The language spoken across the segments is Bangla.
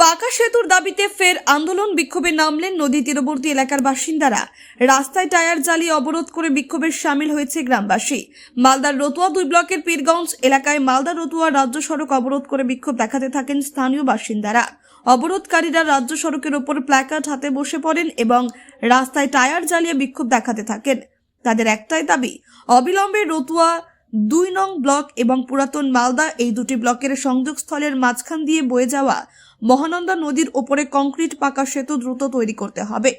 পাকা সেতুর দাবিতে ফের আন্দোলন বিক্ষোভে নামলেন নদী তীরবর্তী এলাকার বাসিন্দারা। রাস্তায় টায়ার জ্বালিয়ে অবরোধ করে বিক্ষোভের সামিল হয়েছে গ্রামবাসী। মালদার রতুয়া দুই ব্লকের পীরগঞ্জ এলাকায় মালদা রতুয়া রাজ্য সড়ক অবরোধ করে বিক্ষোভ দেখাতে থাকেন স্থানীয় বাসিন্দারা। অবরোধকারীরা রাজ্য সড়কের ওপর প্ল্যাকার্ড হাতে বসে পড়েন এবং রাস্তায় টায়ার জ্বালিয়ে বিক্ষোভ দেখাতে থাকেন। তাদের একটাই দাবি, অবিলম্বে রতুয়া দুই নং ব্লক এবং পুরাতন মালদা এই দুটি ব্লকের সংযোগস্থলের মাঝখান দিয়ে বয়ে যাওয়া মহানন্দা নদীর ওপরে কংক্রিট পাকা সেতু দ্রুত তৈরি করতে হবে।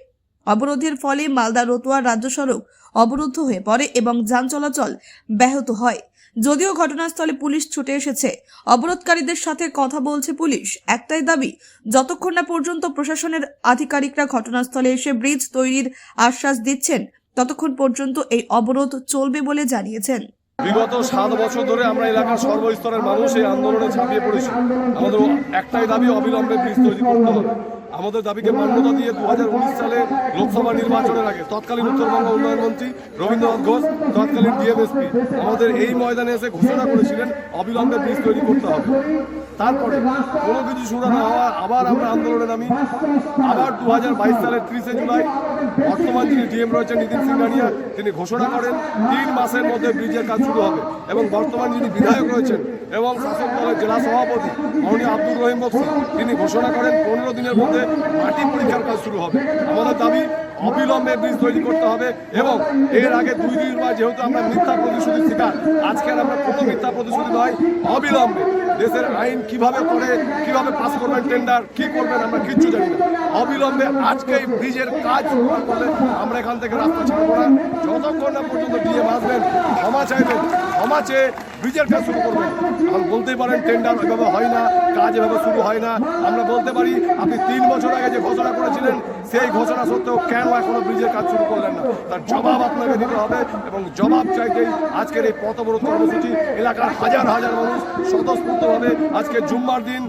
অবরোধের ফলে মালদা রতুয়া রাজ্য সড়ক অবরুদ্ধ হয়ে পড়ে এবং যান চলাচল ব্যাহত হয়। যদিও ঘটনাস্থলে পুলিশ ছুটে এসেছে, অবরোধকারীদের সাথে কথা বলছে পুলিশ। একটাই দাবি, যতক্ষণ না পর্যন্ত প্রশাসনের আধিকারিকরা ঘটনাস্থলে এসে ব্রিজ তৈরির আশ্বাস দিচ্ছেন, ততক্ষণ পর্যন্ত এই অবরোধ চলবে বলে জানিয়েছেন। বিগত সাত বছর ধরে আমরা এলাকার সর্বস্তরের মানুষ এই আন্দোলনে ঝাঁপিয়ে পড়েছি। আমাদের একটাই দাবি, অবিলম্বে ব্রিজ তৈরি করতে হবে। আমাদের দাবিকে মান্যতা দিয়ে দু হাজার উনিশ সালে লোকসভা নির্বাচনের আগে তৎকালীন উত্তরবঙ্গ উন্নয়ন মন্ত্রী রবীন্দ্রনাথ ঘোষ, তৎকালীন ডিএমএসপি, আমাদের এই ময়দানে এসে ঘোষণা করেছিলেন, অবিলম্বে ব্রিজ তৈরি করতে হবে। তারপরে কোনো কিছু শুরু না হওয়া, আবার আমরা আন্দোলনে নামি। আবার দু হাজার বাইশ সালের ত্রিশে জুলাই, বর্তমান যিনি ডিএম রয়েছেন নীতিন সিংহানিয়া তিনি ঘোষণা করেন, তিন মাসের মধ্যে ব্রিজের কাজ শুরু হবে। এবং বর্তমান যিনি বিধায়ক রয়েছেন এবং শাসক দলের জেলা সভাপতি, মাননীয় আব্দুর রহিম বক্সি, তিনি ঘোষণা করেন, পনেরো দিনের মধ্যে মাটি পরীক্ষার কাজ শুরু হবে। আমাদের দাবি, অবিলম্বে ব্রিজ তৈরি করতে হবে এবং এর আগে দুই দিন বা যেহেতু আমরা মিথ্যা প্রতিশ্রুতির শিকার আজকে আর আমরা কোনো মিথ্যা প্রতিশ্রুতি নয়, অবিলম্বে। দেশের আইন কীভাবে করে, কীভাবে পাস করবেন টেন্ডার কি করবেন আমরা কিচ্ছু জানি না। অবিলম্বে আজকে এই ব্রিজের কাজ আমরা এখান থেকে রাস্তা ছাড়বো না। যতক্ষণ না পর্যন্ত ডিএম আসবেন, ক্ষমা চাইবেন, ক্ষমা চেয়ে ব্রিজের কাজ শুরু করবেন। এখন বলতেই পারেন টেন্ডার এভাবে হয় না, কাজ এভাবে শুরু হয় না। আমরা বলতে পারি, আপনি তিন বছর আগে যে ঘোষণা করেছিলেন সেই ঘোষণা সত্ত্বেও কেন এখনও ব্রিজের কাজ শুরু করলেন না? তার জবাব আপনাকে দিতে হবে এবং জবাব চাইতেই আজকের এই পথ অবরোধ কর্মসূচি এলাকার হাজার হাজার মানুষ স্বতঃস্ফূর্তভাবে আজকে জুম্মার দিন,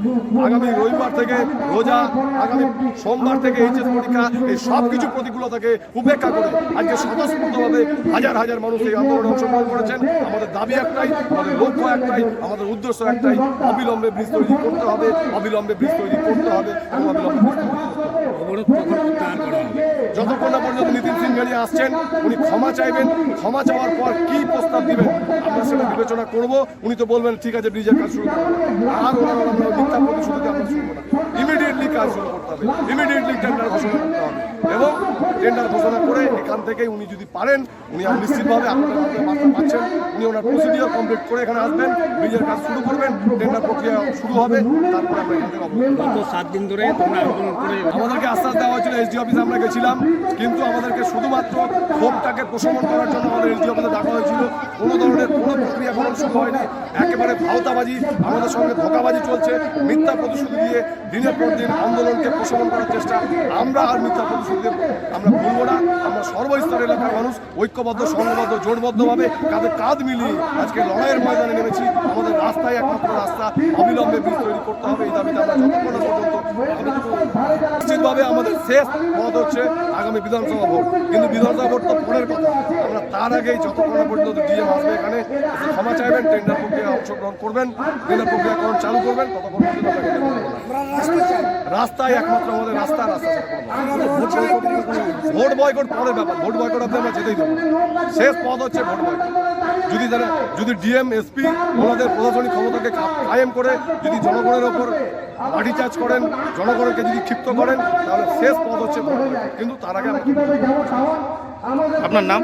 আগামী রবিবার থেকে, রোজা, আগামী সোমবার থেকে, এইচএস পরীক্ষা, এই সব কিছু প্রতিকূলতাকে উপেক্ষা করে আজকে স্বতঃস্ফূর্তভাবে হাজার হাজার মানুষ এই আন্দোলনে অংশগ্রহণ করেছেন। আমাদের দাবি একটাই, আমাদের লক্ষ্য একটাই, আমাদের উদ্দেশ্য একটাই, অবিলম্বে ব্রিজ তৈরি করতে হবে, অবিলম্বে ব্রিজ তৈরি করতে হবে এবং অবিলম্বে অবরোধ প্রত্যাহার করা হবে। যতক্ষণ না পর্যন্ত নীতিন সিংহারি আসছেন, উনি ক্ষমা চাইবেন। ক্ষমা চাওয়ার পর কি প্রস্তাব দিবেন, আমরা সেটা বিবেচনা করব। উনি তো বলবেন, ঠিক আছে ব্রিজের কাজ শুরু আর ওনার আমরা মিথ্যা প্রতিশ্রুতিতে আমরা শুনব না। ইমিডিয়েটলি কাজ শুরু করতে হবে। ইমিডিয়েটলি টেন্ডার ঘোষণা করতে হবে। এবং টেন্ডার ঘোষণা করে এখান থেকে উনি যদি পারেন উনি নিশ্চিতভাবে আপনারা আমাদের পাচ্ছেন। উনি ওনার প্রসিডিওর কমপ্লিট করে এখানে আসবেন ব্রিজের কাজ শুরু করবেন টেন্ডার প্রক্রিয়া শুরু হবে তারপরে আমরা এখান থেকে সাত দিন ধরে তোমরা আন্দোলন করে আমাদেরকে আশ্বাস দেওয়া হয়েছিল এসডি অফিসে আমরা গেছিলাম কিন্তু আমাদেরকে শুধুমাত্র ক্ষোভটাকে প্রশমন করার জন্য আমাদের এসডি অফিসে ডাকা হয়েছিল। কোনো ধরনের কোনো প্রক্রিয়া কোনো শুরু হয়নি। একেবারে ভাওতাবাজি আমাদের সঙ্গে ধোকাবাজি চলছে। মিথ্যা প্রতিশ্রুতি দিয়ে দিনের পর দিন আন্দোলনকে প্রশমন করার চেষ্টা। আমরা আর মিথ্যা প্রতিশ্রুতি আমরা বলব না। আমরা সর্বস্তর এলাকার মানুষ, ঐক্যবদ্ধ, সংঘবদ্ধ, জোটবদ্ধভাবে কাঁধে কাঁধ মিলিয়ে আজকে লড়াইয়ের ময়দানে নেমেছি। রাস্তায় একমাত্র রাস্তা অবিলম্বে ব্রিজ তৈরি করতে হবে। এই দাবিতে আমরা যতক্ষণ না পর্যন্ত নিশ্চিতভাবে আমাদের শেষ পথ হচ্ছে আগামী বিধানসভা ভোট। কিন্তু বিধানসভা ভোট তো পরের কথা। আমরা তার আগেই যতক্ষণ না পর্যন্ত ডিএম আসবে এখানে, ক্ষমা চাইবেন, টেন্ডার প্রক্রিয়া অংশগ্রহণ করবেন, টেন্ডার প্রক্রিয়াকরণ চালু করবেন, ততক্ষণ। রাস্তায় একমাত্র আমাদের রাস্তা রাস্তা ভোট বয়কট পরের ব্যাপার, ভোট বয়কট আপনি আমরা যেতেই দেবো শেষ পথ হচ্ছে ভোট বয়কট। যদি তারা যদি ডিএম এসপি ওনাদের প্রশাসনিক ক্ষমতাকে কায়েম করে যদি জনগণের ওপর লাঠি চার্জ করেন জনগণকে যদি ক্ষিপ্ত করেন তাহলে শেষ পথ হচ্ছে কিন্তু তার আগে আপনার নাম?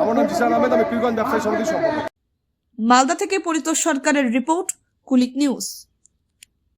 আমার নাম জিসান আহমেদ আমি পীরগঞ্জ ব্যবসায়ী সমিতির সম্পাদক। মালদা থেকে পরিতোষ সরকারের রিপোর্ট কুলিক নিউজ।